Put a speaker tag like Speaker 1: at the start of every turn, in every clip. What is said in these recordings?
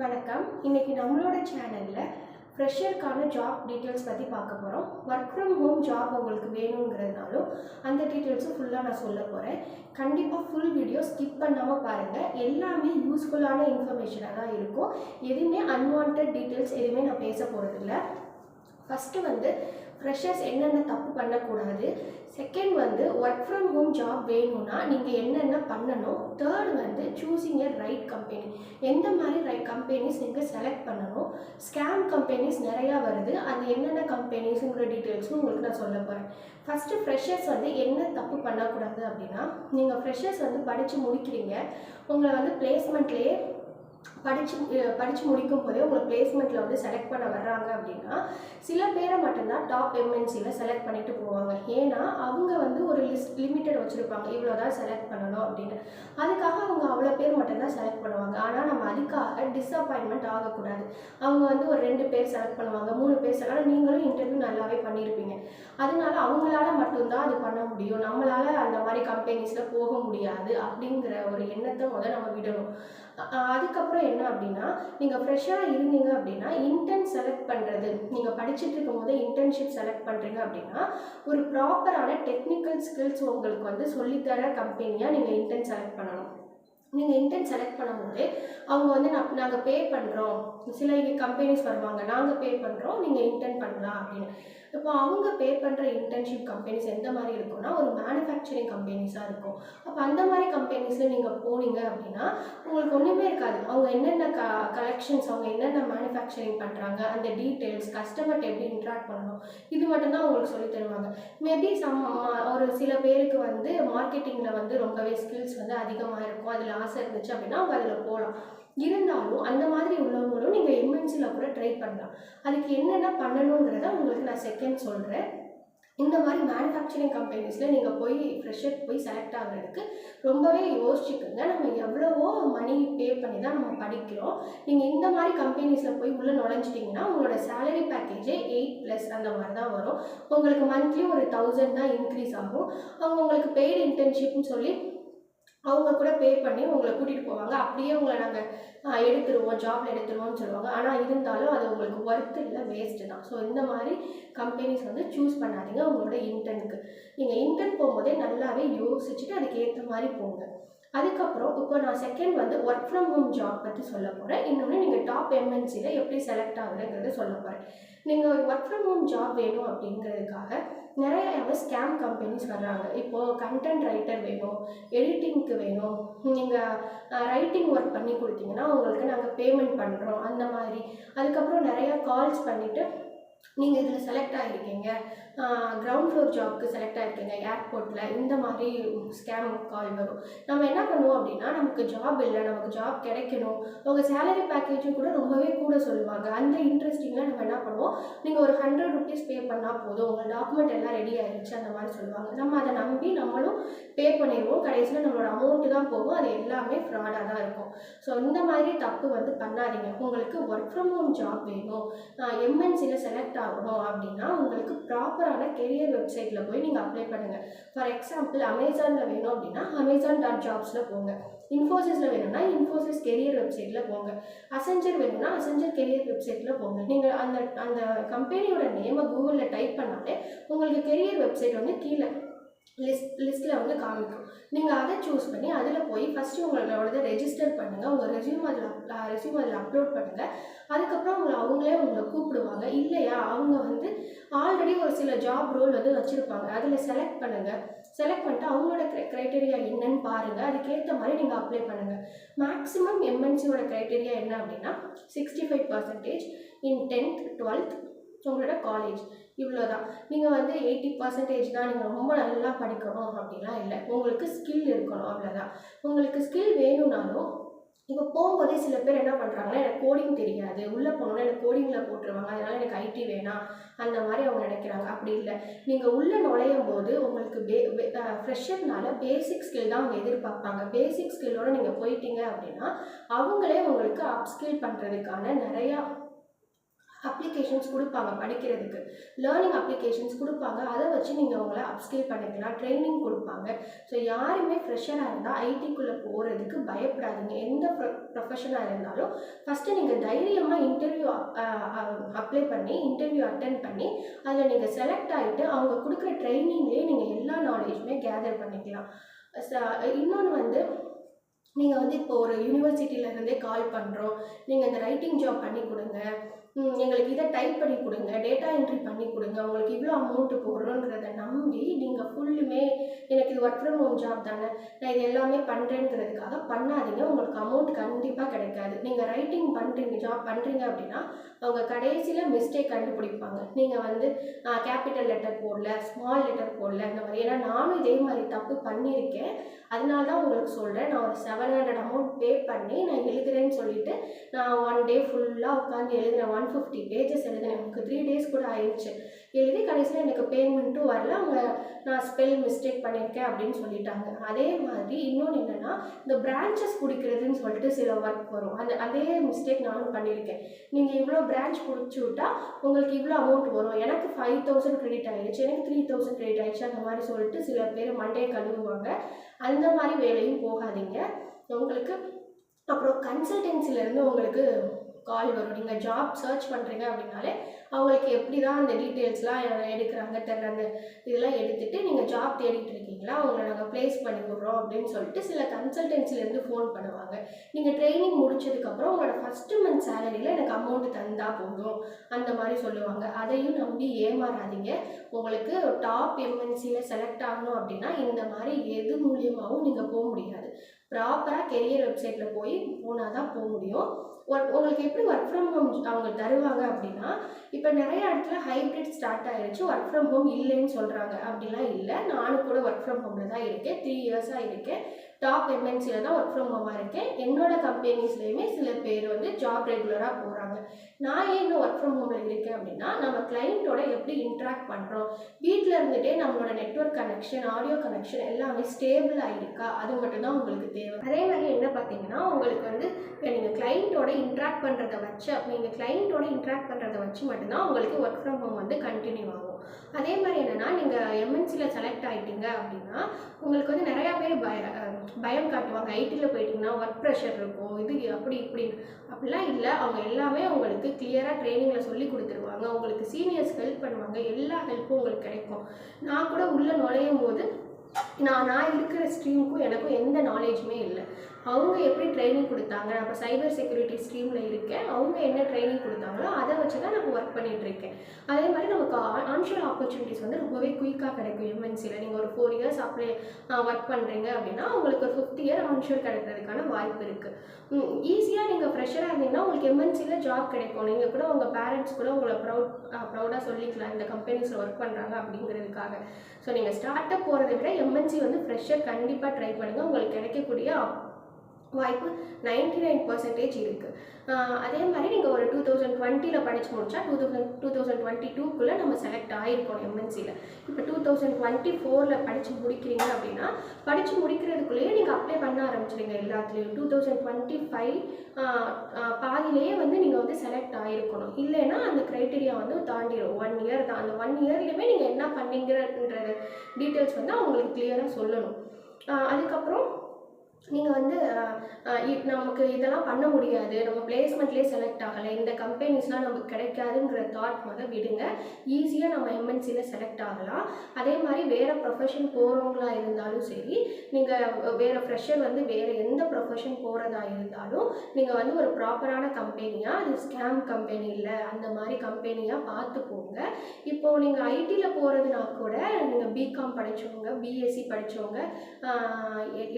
Speaker 1: வணக்கம். இன்றைக்கி நம்மளோட சேனலில் ஃப்ரெஷருக்கான ஜாப் டீட்டெயில்ஸ் பற்றி பார்க்க போகிறோம் ஒர்க் ஃப்ரம் ஹோம் ஜாப் உங்களுக்கு வேணுங்கிறதுனாலும் அந்த டீட்டெயில்ஸும் ஃபுல்லாக நான் சொல்ல போகிறேன் கண்டிப்பாக ஃபுல் வீடியோ ஸ்கிப் பண்ணாமல் பாருங்கள் எல்லாமே யூஸ்ஃபுல்லான இன்ஃபர்மேஷனாக தான் இருக்கும். எதுவுமே அன்வான்ட் டீட்டெயில்ஸ் எதுவுமே நான் பேச போகிறதில்ல ஃபஸ்ட்டு வந்து ஃப்ரெஷர்ஸ் என்னென்ன தப்பு பண்ணக்கூடாது? செகண்ட் வந்து ஒர்க் ஃப்ரம் ஹோம் ஜாப் வேணும்னா நீங்கள் என்னென்ன பண்ணணும்? தேர்ட் வந்து சூஸிங் எ ரைட் கம்பெனி எந்த மாதிரி ரைட் கம்பெனிஸ் நீங்கள் செலக்ட் பண்ணணும்? ஸ்கேம் கம்பெனிஸ் நிறையா வருது. அது என்னென்ன கம்பெனிஸுங்கிற டீட்டெயில்ஸும் உங்களுக்கு நான் சொல்ல போகிறேன் ஃபஸ்ட்டு ஃப்ரெஷர்ஸ் வந்து என்ன தப்பு பண்ணக்கூடாது அப்படின்னா நீங்கள் ஃப்ரெஷர்ஸ் வந்து படித்து முடிக்கிறீங்க. உங்களை வந்து பிளேஸ்மெண்ட்லேயே படித்து படித்து முடிக்கும் போதே உங்களை பிளேஸ்மெண்ட்டில் வந்து செலக்ட் பண்ண வர்றாங்க அப்படின்னா சில பேரை மட்டும்தான் டாப் எம்என்சியில் செலக்ட் பண்ணிட்டு போவாங்க. ஏன்னா அவங்க வந்து ஒரு லிஸ்ட் லிமிட்டட் வச்சுருப்பாங்க. இவ்வளோ தான் செலக்ட் பண்ணணும் அப்படின்னு. அதுக்காக அவங்க அவ்வளோ பேர் மட்டும்தான் செலக்ட் பண்ணுவாங்க. ஆனால் நம்ம அதுக்காக டிஸப்பாயின்மெண்ட் ஆகக்கூடாது. அவங்க வந்து ஒரு ரெண்டு பேர் செலக்ட் பண்ணுவாங்க. மூணு பேர் செலக்ட் நீங்களும் இன்டர்வியூ நல்லாவே பண்ணியிருப்பீங்க அதனால அவங்களால மட்டும்தான் அது பண்ண முடியும். நம்மளால் அந்த மாதிரி கம்பெனிஸில் போக முடியாது அப்படிங்கிற ஒரு எண்ணத்தை முதல் நம்ம விடணும். அதுக்கப்புறம் என்ன அப்படின்னா நீங்கள் ஃப்ரெஷ்ஷாக இருந்தீங்க அப்படின்னா இன்டர்ன் செலக்ட் பண்ணுறது நீங்கள் படிச்சுட்டு இருக்கும் போது இன்டர்ன்ஷிப் செலக்ட் பண்ணுறீங்க அப்படின்னா ஒரு ப்ராப்பரான டெக்னிக்கல் ஸ்கில்ஸ் உங்களுக்கு வந்து சொல்லித்தர கம்பெனியாக நீங்கள் இன்டர்ன் செலக்ட் பண்ணணும். நீங்கள் இன்டர்ன் செலக்ட் பண்ணும்போது அவங்க வந்து நான் நாங்கள் பே பண்ணுறோம் சில கம்பெனிஸ் வருவாங்க. நாங்கள் பே பண்ணுறோம் நீங்கள் இன்டர்ன் பண்ணலாம் அப்படின்னு. இப்போ அவங்க பே பண்ணுற இன்டர்ன்ஷிப் கம்பெனிஸ் எந்த மாதிரி இருக்கும்னா ஒரு மேனுஃபேக்சரிங் கம்பெனிஸாக இருக்கும். அப்போ அந்த மாதிரி கம்பெனிஸில் நீங்கள் போனீங்க அப்படின்னா உங்களுக்கு ஒன்றுமே இருக்காது. அவங்க என்னென்ன க கலெக்ஷன்ஸ் அவங்க என்னென்ன மேனுஃபேக்சரிங் பண்ணுறாங்க அந்த டீட்டெயில்ஸ் கஸ்டமர்கிட்ட எப்படி இன்ட்ராக்ட் பண்ணணும் இது மட்டும்தான் உங்களுக்கு சொல்லி தருவாங்க. மேபி சம் ஒரு சில பேருக்கு வந்து மார்க்கெட்டிங்கில் வந்து ரொம்பவே ஸ்கில்ஸ் வந்து அதிகமாக இருக்கும். அதில் ஆசை இருந்துச்சு அப்படின்னா அவங்க அதில் போகலாம் இருந்தாலும் அந்த மாதிரி உள்ளவங்க நீங்கள் கூட ட்ரை பண்ணலாம். அதுக்கு என்னென்ன பண்ணணுங்கிறத உங்களுக்கு நான் செகண்ட் சொல்கிறேன் இந்த மாதிரி மேனுஃபேக்சரிங் கம்பெனிஸில் நீங்கள் போய் ஃப்ரெஷர் போய் செலக்ட் ஆகுறதுக்கு ரொம்பவே யோசிச்சுக்கோங்க. நம்ம எவ்வளவோ மணி பே பண்ணி தான் நம்ம படிக்கிறோம். நீங்கள் இந்த மாதிரி கம்பெனிஸில் போய் உள்ளே நுழைஞ்சிட்டிங்கன்னா உங்களோட சேலரி பேக்கேஜே எயிட் ப்ளஸ் அந்த மாதிரி தான் வரும். உங்களுக்கு மந்த்லி ஒரு தௌசண்ட் தான் இன்க்ரீஸ் ஆகும். அவங்க உங்களுக்கு பெய்டு இன்டர்ன்ஷிப்னு சொல்லி அவங்க கூட பே பண்ணி உங்களை கூட்டிகிட்டு போவாங்க. அப்படியே உங்களை நாங்கள் எடுத்துருவோம் ஜாப்ல எடுத்துருவோம்னு சொல்லுவாங்க. ஆனால் இருந்தாலும் அது உங்களுக்கு ஒர்த் இல்லை வேஸ்ட்டு தான். ஸோ இந்த மாதிரி கம்பெனிஸ் வந்து சூஸ் பண்ணாதீங்க உங்களோட இன்டர்னுக்கு நீங்கள் இன்டர்ன் போகும்போதே நல்லாவே யோசிச்சுட்டு அதுக்கேற்ற மாதிரி போங்க. அதுக்கப்புறம் இப்போ நான் செகண்ட் வந்து ஒர்க் ஃப்ரம் ஹோம் ஜாப் பற்றி சொல்ல போகிறேன் இன்னொன்று நீங்கள் டாப் எம்என்சியில் எப்படி செலக்ட் ஆகுறங்கிறத சொல்ல போகிறேன் நீங்கள் ஒர்க் ஃப்ரம் ஹோம் ஜாப் வேணும் அப்படிங்கிறதுக்காக நிறைய ஸ்கேம் கம்பெனிஸ் வர்றாங்க. இப்போது கண்டென்ட் ரைட்டர் வேணும் எடிட்டிங்க்கு வேணும். நீங்கள் ரைட்டிங் ஒர்க் பண்ணி கொடுத்தீங்கன்னா உங்களுக்கு நாங்கள் பேமெண்ட் பண்ணுறோம் அந்த மாதிரி. அதுக்கப்புறம் நிறையா கால்ஸ் பண்ணிவிட்டு நீங்கள் இதில் செலக்ட் ஆகிருக்கீங்க கிரவுண்ட் ஃப்ளோர் ஜாப்க்கு செலக்ட் ஆகிருக்கீங்க ஏர்போர்ட்டில் இந்த மாதிரி ஸ்கேம் கால் வரும். நம்ம என்ன பண்ணுவோம் அப்படின்னா நமக்கு ஜாப் இல்லை நமக்கு ஜாப் கிடைக்கணும். உங்கள் சேலரி பேக்கேஜும் கூட ரொம்பவே கூட சொல்லுவாங்க. அந்த இன்ட்ரெஸ்டிங்கில் நம்ம என்ன பண்ணுவோம் நீங்கள் ஒரு ஹண்ட்ரட் ருபீஸ் பே பண்ணால் போதும். உங்கள் டாக்குமெண்ட் எல்லாம் ரெடி ஆகிடுச்சு அந்த மாதிரி சொல்லுவாங்க. நம்ம அதை நம்பி நம்மளும் பே பண்ணிடுவோம். கடைசியில் நம்மளோட அமௌண்ட்டு தான் போகும். அது எல்லாமே ஃப்ராடாக தான் இருக்கும். ஸோ இந்த மாதிரி தப்பு வந்து பண்ணாதீங்க. உங்களுக்கு ஒர்க் ஃப்ரம் ஹோம் ஜாப் வேணும். எம்என்சியில் செலக்ட் ஆகணும் அப்படின்னா உங்களுக்கு ப்ராப்பரான கெரியர் வெப்சைட்டில் போய் நீங்கள் அப்ளை பண்ணுங்கள் ஃபார் எக்ஸாம்பிள் அமேசானில் வேணும் அப்படின்னா அமேசான் டாட் ஜாப்ஸில் போங்க இன்ஃபோசிஸில் வேணும்னா இன்ஃபோசிஸ் கெரியர் வெப்சைட்டில் போங்க. அசெஞ்சர் வேணும்னா அசெஞ்சர் கெரியர் வெப்சைட்டில் போங்க. நீங்கள் அந்த அந்த கம்பெனியோட நேமை கூகுளில் டைப் பண்ணாலே உங்களுக்கு கெரியர் வெப்சைட் வந்து கீழே லிஸ்ட் லிஸ்ட்டில் வந்து காமிக்கும். நீங்கள் அதை சூஸ் பண்ணி அதில் போய் ஃபஸ்ட்டு உங்களோடத ரெஜிஸ்டர் பண்ணுங்கள் உங்கள் ரெஸ்யூம் அதில் ரெஸ்யூம் அதில் அப்லோட் பண்ணுங்கள் அதுக்கப்புறம் உங்களை அவங்களே உங்களை கூப்பிடுவாங்க. இல்லையா? அவங்க வந்து ஆல்ரெடி ஒரு சில ஜாப் ரோல் வந்து வச்சுருப்பாங்க. அதில் செலக்ட் பண்ணுங்கள் செலக்ட் பண்ணிட்டு அவங்களோட க்ரைட்டீரியா என்னன்னு பாருங்கள் அதுக்கேற்ற மாதிரி நீங்கள் அப்ளை பண்ணுங்கள் மேக்ஸிமம் எம்என்சியோட க்ரைட்டீரியா என்ன அப்படின்னா sixty five percentage in tenth twelfth உங்களோட காலேஜ் இவ்வளோ தான் நீங்கள் வந்து எயிட்டி பர்சன்டேஜ் தான் நீங்கள் ரொம்ப நல்லா படிக்கணும் அப்படிலாம் இல்லை. உங்களுக்கு ஸ்கில் இருக்கணும் அவ்வளோதான் உங்களுக்கு ஸ்கில் வேணும்னாலும் இப்போ போகும்போதே சில பேர் என்ன பண்ணுறாங்கன்னா எனக்கு கோடிங் தெரியாது. உள்ளே போனோன்னா எனக்கு கோடிங்கில் போட்டுருவாங்க. அதனால் எனக்கு ஐடி வேணாம். அந்த மாதிரி அவங்க நினைக்கிறாங்க. அப்படி இல்லை. நீங்கள் உள்ளே நுழையும் போது ஃப்ரெஷர்னால பேசிக் ஸ்கில் தான் அவங்க எதிர்பார்ப்பாங்க. பேசிக் ஸ்கில்லோட நீங்கள் போயிட்டீங்க அப்படின்னா அவங்களே உங்களுக்கு அப்ஸ்கில் பண்ணுறதுக்கான நிறையா அப்ளிகேஷன்ஸ் கொடுப்பாங்க படிக்கிறதுக்கு. லேர்னிங் அப்ளிகேஷன்ஸ் கொடுப்பாங்க. அதை வச்சு நீங்கள் உங்களை அப்ஸ்கில் பண்ணிக்கலாம். ட்ரைனிங் கொடுப்பாங்க. ஸோ யாருமே ஃப்ரெஷராக இருந்தால் ஐடிக்குள்ளே போகிறதுக்கு பயப்படாதீங்க. எந்த ப்ரொ ப்ரொஃபஷனாக இருந்தாலும் ஃபஸ்ட்டு நீங்கள் தைரியமாக இன்டர்வியூ அப்ளை பண்ணி இன்டர்வியூ அட்டன் பண்ணி அதில் நீங்கள் செலக்ட் ஆகிட்டு அவங்க கொடுக்குற ட்ரைனிங்லேயே நீங்கள் எல்லா நாலேஜுமே கேதர் பண்ணிக்கலாம். இன்னொன்று வந்து நீங்கள் வந்து இப்போ ஒரு யூனிவர்சிட்டியிலேருந்தே கால் பண்ணுறோம் நீங்கள் இந்த ரைட்டிங் ஜாப் பண்ணி கொடுங்க. இதை டைப் பண்ணி கொடுங்க டேட்டா என்ட்ரி பண்ணி கொடுங்க உங்களுக்கு இவ்வளோ அமௌண்ட்டு போடுறோன்றத நம்பி நீங்கள் ஃபுல்லுமே எனக்கு இது ஒர்க் ஃப்ரம் ஹோம் ஜாப் தானே நான் இது எல்லாமே பண்ணுறேங்கிறதுக்காக பண்ணாதீங்க உங்களுக்கு அமௌண்ட் கண்டிப்பாக கிடைக்காது. நீங்கள் ரைட்டிங் பண்ணுறீங்க ஜாப் பண்ணுறீங்க அப்படின்னா அவங்க கடைசியில் மிஸ்டேக் கண்டுபிடிப்பாங்க. நீங்கள் வந்து கேபிட்டல் லெட்டர் போடல ஸ்மால் லெட்டர் போடல இந்த மாதிரி. ஏன்னா நானும் இதே மாதிரி தப்பு பண்ணியிருக்கேன். அதனால தான் உங்களுக்கு சொல்கிறேன் நான் ஒரு செவன் ஹண்ட்ரட் அமௌண்ட் பே பண்ணி நான் எழுதுறேன்னு சொல்லிட்டு நான் ஒன் டே ஃபுல்லாக உட்காந்து எழுதுனேன் ஒன் ஃபிஃப்டி பேஜஸ் எழுதினேன். எனக்கு த்ரீ டேஸ் கூட ஆயிடுச்சு. எழுதி கடைசியில் எனக்கு பேமெண்ட்டும் வரல. அவங்க நான் ஸ்பெல் மிஸ்டேக் பண்ணியிருக்கேன் அப்படின்னு சொல்லிட்டாங்க. அதே மாதிரி இன்னொன்று என்னென்னா இந்த பிரான்ச்சஸ் பிடிக்கிறதுன்னு சொல்லிட்டு சில ஒர்க் வரும். அந்த அதே மிஸ்டேக் நானும் பண்ணியிருக்கேன் நீங்கள் இவ்வளோ பிரான்ச் பிடிச்சி விட்டா உங்களுக்கு இவ்வளோ அமௌண்ட் வரும். எனக்கு ஃபைவ் தௌசண்ட் கிரெடிட் ஆகிடுச்சு எனக்கு த்ரீ தௌசண்ட் கிரெடிட் ஆகிடுச்சு அந்த மாதிரி சொல்லிட்டு சில பேர் மண்டையை கழுவுவாங்க. அந்த மாதிரி வேலையும் போகாதீங்க. உங்களுக்கு அப்புறம் கன்சல்டென்சிலேருந்து உங்களுக்கு கால் வரும். நீங்கள் ஜாப் சர்ச் பண்ணுறீங்க அப்படின்னாலே அவங்களுக்கு எப்படி தான் அந்த டீட்டெயில்ஸ்லாம் எடுக்கிறாங்க தெரியல அந்த இதெல்லாம் எடுத்துகிட்டு நீங்கள் ஜாப் தேடிட்டு இருக்கீங்களா? அவங்கள நாங்கள் ப்ளேஸ் பண்ணி விட்றோம் அப்படின்னு சொல்லிட்டு சில கன்சல்டன்சிலேருந்து ஃபோன் பண்ணுவாங்க. நீங்கள் ட்ரைனிங் முடிச்சதுக்கப்புறம் உங்களோட ஃபஸ்ட்டு மந்த் சேலரியில் எனக்கு அமௌண்ட் தந்தால் போதும். அந்த மாதிரி சொல்லுவாங்க. அதையும் நம்பி ஏமாறாதீங்க. உங்களுக்கு டாப் எம்என்சியில் செலக்ட் ஆகணும் அப்படின்னா இந்த மாதிரி எது மூலியமாகவும் நீங்கள் போக முடியாது. ப்ராப்பராக கெரியர் வெப்சைட்டில் போய் போனால் தான் போக முடியும். உங்களுக்கு எப்படி ஒர்க் ஃப்ரம் ஹோம் அவங்க தருவாங்க அப்படின்னா இப்போ நிறைய இடத்துல ஹைப்ரிட் ஸ்டார்ட் ஆயிருச்சு ஒர்க் ஃப்ரம் ஹோம் இல்லைன்னு சொல்கிறாங்க அப்படிலாம் இல்லை. நானும் கூட ஒர்க் ஃப்ரம் ஹோமில் தான் இருக்கேன். த்ரீ இயர்ஸாக இருக்கேன். டாப் எம்என்சியில் தான் ஒர்க் ஃப்ரம் ஹோமாக இருக்கேன். என்னோட கம்பெனிஸ்லேயுமே சில பேர் வந்து ஜாப் ரெகுலராக போகிறாங்க நான் ஏன் இன்னும் ஒர்க் ஃப்ரம் ஹோமில் இருக்கேன் அப்படின்னா நம்ம கிளைண்ட்டோட எப்படி இன்ட்ராக்ட் பண்ணுறோம் வீட்டில் இருந்துகிட்டே நம்மளோட நெட்வொர்க் கனெக்ஷன் ஆடியோ கனெக்ஷன் எல்லாமே ஸ்டேபிள் ஆகிருக்கா அது மட்டும்தான் உங்களுக்கு தேவை. அதே மாதிரி என்ன பார்த்தீங்கன்னா உங்களுக்கு வந்து நீங்கள் கிளைண்ட்டோட இன்ட்ராக்ட் பண்ணுறத வச்சு நீங்கள் கிளைண்ட்டோட இன்ட்ராக்ட் பண்ணுறத வச்சு மட்டும்தான் உங்களுக்கு ஒர்க் ஃப்ரம் ஹோம் வந்து கண்டினியூ ஆகும். அதே மாதிரி என்னென்னா நீங்கள் எம்என்சியில் செலக்ட் ஆகிட்டீங்க அப்படின்னா உங்களுக்கு வந்து நிறையா பேர் பய பயம் காட்டுவாங்க. ஐடியில் போயிட்டிங்கன்னா ஒர்க் ப்ரெஷர் இருக்கும். இது அப்படி இப்படி அப்படிலாம் இல்லை. அவங்க எல்லாமே உங்களுக்கு கிளியராக ட்ரைனிங்கில் சொல்லி கொடுத்துருவாங்க. உங்களுக்கு சீனியர்ஸ் ஹெல்ப் பண்ணுவாங்க. எல்லா ஹெல்ப்பும் உங்களுக்கு கிடைக்கும். நான் கூட உள்ளே நுழையும் போது நான் நான் இருக்கிற ஸ்ட்ரீமுக்கும் எனக்கும் எந்த நாலேஜுமே இல்லை. அவங்க எப்படி ட்ரைனிங் கொடுத்தாங்க? நான் இப்போ சைபர் செக்யூரிட்டி ஸ்ட்ரீமில் இருக்கேன். அவங்க என்ன ட்ரைனிங் கொடுத்தாங்களோ அதை வச்சு தான் நான் ஒர்க் பண்ணிகிட்ருக்கேன் அதே மாதிரி நமக்கு ஆன்ஷியல் ஆப்பர்ச்சுனிட்டிஸ் வந்து ரொம்பவே குயிக்காக கிடைக்கும். எம்என்சியில் நீங்கள் ஒரு ஃபோர் இயர்ஸ் அப்ளை ஒர்க் பண்ணுறீங்க அப்படின்னா உங்களுக்கு ஒரு ஃபிஃப்த் இயர் ஆன்ஷியல் கிடைக்கிறதுக்கான வாய்ப்பு இருக்குது ஈஸியாக நீங்கள் ஃப்ரெஷராக இருந்தீங்கன்னா உங்களுக்கு எம்என்சியில் ஜாப் கிடைக்கும். நீங்கள் கூட உங்கள் பேரண்ட்ஸ் கூட உங்களை ப்ரௌட் ப்ரௌடாக சொல்லிக்கலாம். இந்த கம்பெனிஸில் ஒர்க் பண்ணுறாங்க அப்படிங்கிறதுக்காக. ஸோ நீங்கள் ஸ்டார்ட் அப் போகிறத விட எம்என்சி வந்து ஃப்ரெஷர் கண்டிப்பாக ட்ரை பண்ணுங்கள் உங்களுக்கு கிடைக்கக்கூடிய வாய்ப்பு நைன்டி நைன் பர்சன்டேஜ் இருக்குது அதே மாதிரி நீங்கள் ஒரு டூ தௌசண்ட் டுவெண்ட்டியில் படித்து முடிச்சா two thousand two thousand twenty டூக்குள்ளே நம்ம செலக்ட் ஆகிருக்கோம் எம்என்சியில் இப்போ டூ தௌசண்ட் டுவெண்ட்டி ஃபோரில் படித்து முடிக்கிறீங்க அப்படின்னா படித்து முடிக்கிறதுக்குள்ளேயே நீங்கள் அப்ளை பண்ண ஆரம்பிச்சிடுங்க எல்லாத்துலேயும். டூ தௌசண்ட் டுவெண்ட்டி ஃபைவ் பாதியிலேயே வந்து நீங்கள் வந்து செலக்ட் ஆகிருக்கணும் இல்லைன்னா அந்த க்ரைட்டீரியா வந்து தாண்டிடும் ஒன் இயர் தான். அந்த ஒன் இயர்லேயுமே நீங்கள் என்ன பண்ணீங்கன்றது டீட்டெயில்ஸ் வந்து அவங்களுக்கு கிளியராக சொல்லணும். அதுக்கப்புறம் நீங்கள் வந்து நமக்கு இதெல்லாம் பண்ண முடியாது. நம்ம பிளேஸ்மெண்ட்லேயே செலக்ட் ஆகலை. இந்த கம்பெனிஸ்லாம் நமக்கு கிடைக்காதுங்கிற தாட் முதல் விடுங்க. ஈஸியாக நம்ம எம்என்சியில் செலக்ட் ஆகலாம். அதே மாதிரி வேறு ப்ரொஃபஷன் போகிறவங்களா இருந்தாலும் சரி நீங்கள் வேறு ஃப்ரெஷர் வந்து வேறு எந்த ப்ரொஃபஷன் போகிறதா இருந்தாலும் நீங்கள் வந்து ஒரு ப்ராப்பரான கம்பெனியாக அது ஸ்கேம் கம்பெனி இல்லை அந்த மாதிரி கம்பெனியாக பார்த்து போங்க. இப்போது நீங்கள் ஐடியில் போகிறதுனா கூட நீங்கள் பிகாம் படித்தவங்க பிஎஸ்சி படித்தவங்க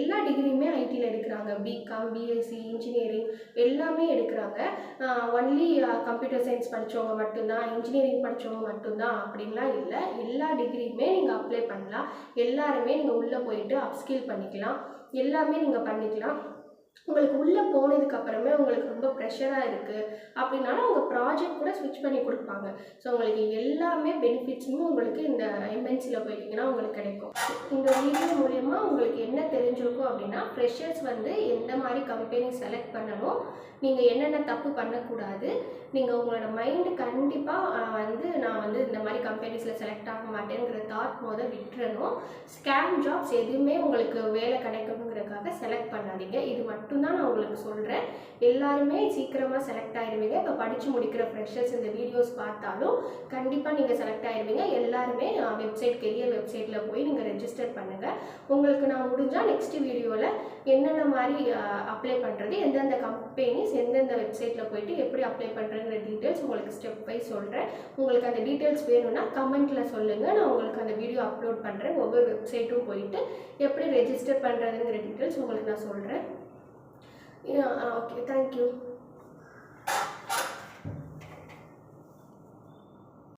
Speaker 1: எல்லா டிகிரியுமே ஐடியில் எடுக்கிறாங்க. பிகாம் பிஎஸ்சி இன்ஜினியரிங் எல்லாமே எடுக்கிறாங்க. ஒன்லி கம்ப்யூட்டர் சயின்ஸ் படித்தவங்க மட்டும்தான் இன்ஜினியரிங் படித்தவங்க மட்டும்தான் அப்படின்லாம் இல்லை. எல்லா டிகிரியுமே நீங்கள் அப்ளை பண்ணலாம். எல்லாருமே நீங்கள் உள்ளே போயிட்டு அப்ஸ்கில் பண்ணிக்கலாம். எல்லாமே நீங்கள் பண்ணிக்கலாம். உங்களுக்கு உள்ளே போனதுக்கப்புறமே உங்களுக்கு ரொம்ப ப்ரெஷராக இருக்குது அப்படின்னாலும் அவங்க ப்ராஜெக்ட் கூட ஸ்விட்ச் பண்ணி கொடுப்பாங்க. ஸோ உங்களுக்கு எல்லாமே பெனிஃபிட்ஸுமே உங்களுக்கு இந்த எம்என்சியில் போயிட்டிங்கன்னா உங்களுக்கு கிடைக்கும். இந்த வீடியோ மூலயமா உங்களுக்கு என்ன தெரிஞ்சிருக்கும் அப்படின்னா ஃப்ரெஷர்ஸ் வந்து எந்த மாதிரி கம்பெனி செலக்ட் பண்ணணும் நீங்கள் என்னென்ன தப்பு பண்ணக்கூடாது நீங்கள் உங்களோட மைண்டு கண்டிப்பாக வந்து நான் வந்து இந்த மாதிரி கம்பெனிஸில் செலக்ட் ஆக மாட்டேங்கிற தாட் போத விட்டுறணும். ஸ்கேம் ஜாப்ஸ் எதுவுமே உங்களுக்கு வேலை கிடைக்கணுங்கிறதுக்காக செலக்ட் பண்ணாதீங்க. இது மட்டும்தான் நான் உங்களுக்கு சொல்கிறேன் எல்லாருமே சீக்கிரமாக செலக்ட் ஆயிடுவீங்க இப்போ படித்து முடிக்கிற ஃப்ரெஷர்ஸ் இந்த வீடியோஸ் பார்த்தாலும் கண்டிப்பாக நீங்கள் செலக்ட் ஆயிடுவீங்க எல்லாருமே வெப்சைட் கெரியர் வெப்சைட்டில் போய் நீங்கள் ரெஜிஸ்டர் பண்ணுங்கள் உங்களுக்கு நான் முடிஞ்சால் நெக்ஸ்ட் வீடியோவில் என்னென்ன மாதிரி அப்ளை பண்ணுறது எந்தெந்த கம்பெனிஸ் எந்தெந்த வெப்சைட்டில் போயிட்டு எப்படி அப்ளை பண்ணுறதுங்கிற டீட்டெயில்ஸ் உங்களுக்கு ஸ்டெப் பை சொல்கிறேன் உங்களுக்கு அந்த டீட்டெயில்ஸ் வேணும்னா கமெண்ட்டில் சொல்லுங்கள் நான் உங்களுக்கு அந்த வீடியோ அப்லோட் பண்ணுறேன் ஒவ்வொரு வெப்சைட்டும் போயிட்டு எப்படி ரெஜிஸ்டர் பண்ணுறதுங்கிற டீட்டெயில்ஸ் உங்களுக்கு நான் சொல்கிறேன் Yeah, uh, okay, thank you.